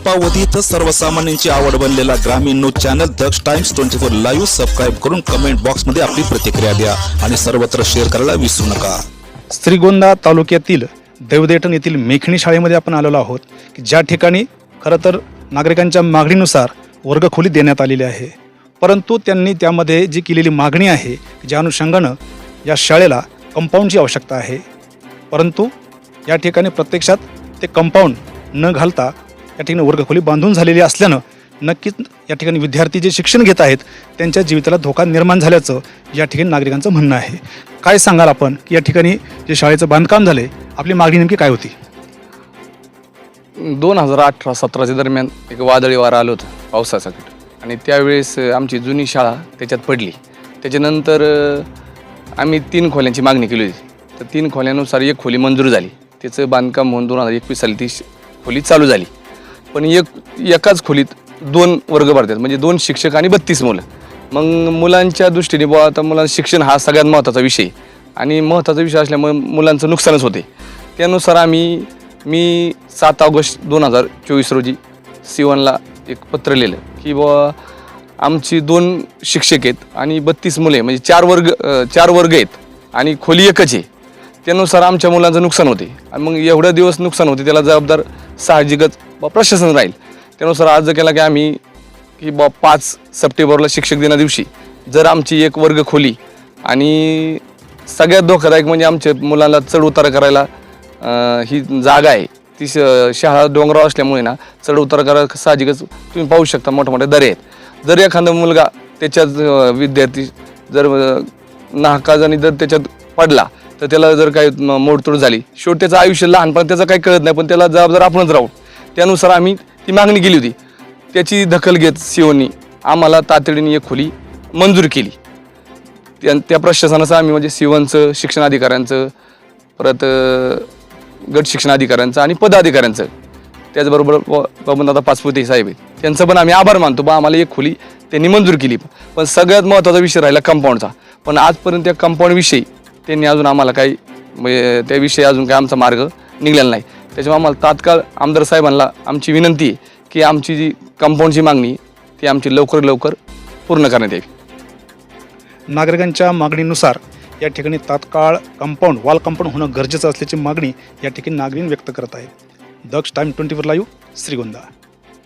अल्पावधीत सर्वसामान्यांची आवड बनलेला ग्रामीण news channel Daksh Times twenty four live subscribe करून कमेंट बॉक्समध्ये आपली प्रतिक्रिया द्या आणि सर्वत्र शेअर करायला विसरू नका. श्रीगोंदा तालुक्यातील देवदेठण येथील मेखणी शाळेमध्ये आपण आलेलो आहोत की ज्या ठिकाणी खरं तर नागरिकांच्या मागणीनुसार वर्गखोली देण्यात आलेली आहे. परंतु त्यांनी त्यामध्ये जी केलेली मागणी आहे ज्या अनुषंगानं या शाळेला कंपाऊंडची आवश्यकता आहे. परंतु या ठिकाणी प्रत्यक्षात ते कंपाऊंड न घालता या ठिकाणी वर्गखोली बांधून झालेली असल्यानं नक्कीच या ठिकाणी विद्यार्थी जे शिक्षण घेत आहेत त्यांच्या जीविताला धोका निर्माण झाल्याचं या ठिकाणी नागरिकांचं म्हणणं आहे. काय सांगाल आपण की या ठिकाणी जे शाळेचं बांधकाम झाले आपली मागणी नेमकी काय होती? दोन हजार अठरा सतराच्या दरम्यान एक वादळी वारा आलं होतं पावसासाठी आणि त्यावेळेस आमची जुनी शाळा त्याच्यात पडली. त्याच्यानंतर आम्ही तीन खोल्यांची मागणी केली होती. तर तीन खोल्यानुसार एक खोली मंजूर झाली. त्याचं बांधकाम होऊन दोन हजार एकवीस साली ती खोली चालू झाली. पण एक एकाच खोलीत दोन वर्ग भरतात. म्हणजे दोन शिक्षक आणि बत्तीस मुलं. मग मुलांच्या दृष्टीने बुवा आता मुलांचं शिक्षण हा सगळ्यात महत्त्वाचा विषय आणि महत्त्वाचा विषय असल्यामुळे मुलांचं नुकसानच होते. त्यानुसार आम्ही मी सात ऑगस्ट दोन हजार चोवीस रोजी सिवनला एक पत्र लिहिलं की बुवा आमची दोन शिक्षक आहेत आणि बत्तीस मुले म्हणजे चार वर्ग चार वर्ग आहेत आणि खोली एकच आहे. त्यानुसार आमच्या मुलांचं नुकसान होते. आणि मग एवढं दिवस नुकसान होते त्याला जबाबदार साहजिकच बा प्रशासन राहील. त्यानुसार अर्ज केला की आम्ही की बा पाच सप्टेंबरला शिक्षक दिना दिवशी जर आमची एक वर्ग खोली आणि सगळ्यात धोकादायक म्हणजे आमच्या मुलांना चढ उतार करायला ही जागा आहे. ती श- शाळा डोंगरावर असल्यामुळे ना चढ उतार करायला साहजिकच तुम्ही पाहू शकता मोठ्या मोठ्या दरे आहेत. जर एखादा मुलगा त्याच्यात विद्यार्थी जर अं, नाहकाजाने जर त्याच्यात पडला तर त्याला जर काही मोडतोड झाली शेवट त्याचं आयुष्य लहानपण त्याचं काही कळत नाही पण त्याला जबाबदार आपणच राहू. त्यानुसार आम्ही ती मागणी केली होती. त्याची दखल घेत सीओनी आम्हाला तातडीने एक खोली मंजूर केली. त्या त्या प्रशासनाचं आम्ही म्हणजे सीओनचं शिक्षणाधिकाऱ्यांचं परत गट शिक्षणाधिकाऱ्यांचं आणि पदाधिकाऱ्यांचं त्याचबरोबर बबनदादा पाचपुते साहेब आहेत त्यांचं पण आम्ही आभार मानतो. बा आम्हाला एक खोली त्यांनी मंजूर केली. पण सगळ्यात महत्त्वाचा विषय राहिला कंपाऊंडचा. पण आजपर्यंत त्या कंपाऊंडविषयी त्यांनी अजून आम्हाला काही म्हणजे त्याविषयी अजून काही आमचा मार्ग निघलेला नाही. त्याच्यामुळे आम्हाला तात्काळ आमदार साहेबांना आमची विनंती आहे की आमची जी कंपाऊंडची मागणी ती आमची लवकर लवकर पूर्ण करण्यात यावी. नागरिकांच्या मागणीनुसार या ठिकाणी तात्काळ कंपाऊंड वॉल कंपाऊंड होणं गरजेचं असल्याची मागणी या ठिकाणी नागरिक व्यक्त करत आहेत. Daksh time twenty four live Shrigonda.